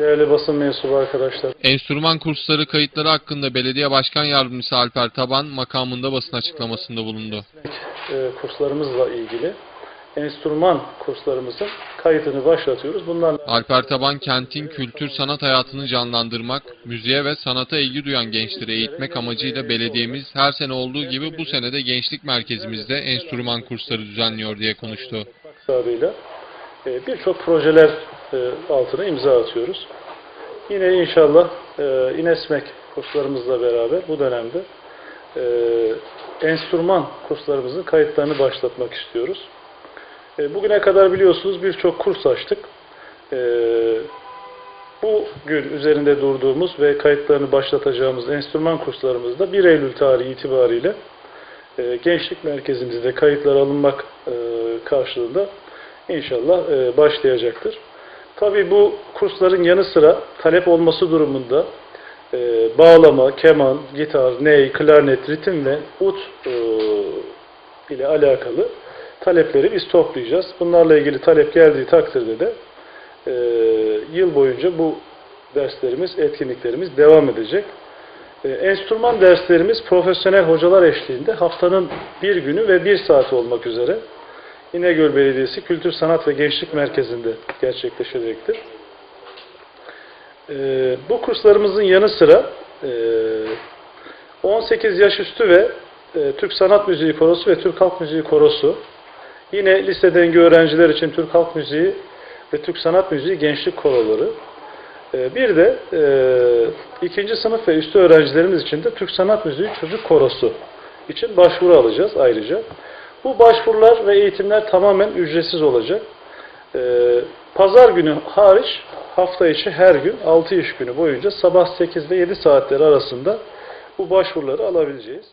Değerli basın mensubu arkadaşlar. Enstrüman kursları kayıtları hakkında Belediye Başkan Yardımcısı Alper Taban makamında basın açıklamasında bulundu. e, kurslarımızla ilgili enstrüman kurslarımızın kaydını başlatıyoruz. Bunlarla Alper Taban kentin kültür sanat hayatını canlandırmak, müziğe ve sanata ilgi duyan gençleri eğitmek amacıyla belediyemiz her sene olduğu gibi bu sene de gençlik merkezimizde enstrüman kursları düzenliyor diye konuştu. e, birçok projeler altına imza atıyoruz. Yine inşallah e, İNESMEK kurslarımızla beraber bu dönemde e, enstrüman kurslarımızın kayıtlarını başlatmak istiyoruz. E, bugüne kadar biliyorsunuz birçok kurs açtık. E, bu gün üzerinde durduğumuz ve kayıtlarını başlatacağımız enstrüman kurslarımızda 1 Eylül tarihi itibariyle e, gençlik merkezimizde kayıtlar alınmak e, karşılığında inşallah e, başlayacaktır. Tabii bu kursların yanı sıra talep olması durumunda e, bağlama, keman, gitar, ney, klarnet, ritim ve ut e, ile alakalı talepleri biz toplayacağız. Bunlarla ilgili talep geldiği takdirde de e, yıl boyunca bu derslerimiz, etkinliklerimiz devam edecek. E, enstrüman derslerimiz profesyonel hocalar eşliğinde haftanın bir günü ve bir saati olmak üzere İnegöl Belediyesi Kültür Sanat ve Gençlik Merkezi'nde gerçekleşecektir. E, bu kurslarımızın yanı sıra e, 18 yaş üstü ve e, Türk Sanat Müziği Korosu ve Türk Halk Müziği Korosu yine lise dengi öğrenciler için Türk Halk Müziği ve Türk Sanat Müziği Gençlik Koroları ee, Bir de e, ikinci sınıf ve üstü öğrencilerimiz için de Türk Sanat Müziği Çocuk Korosu için başvuru alacağız ayrıca. Bu başvurular ve eğitimler tamamen ücretsiz olacak. Ee, Pazar günü hariç hafta içi her gün 6 iş günü boyunca sabah 8 ile 7 saatleri arasında bu başvuruları alabileceğiz.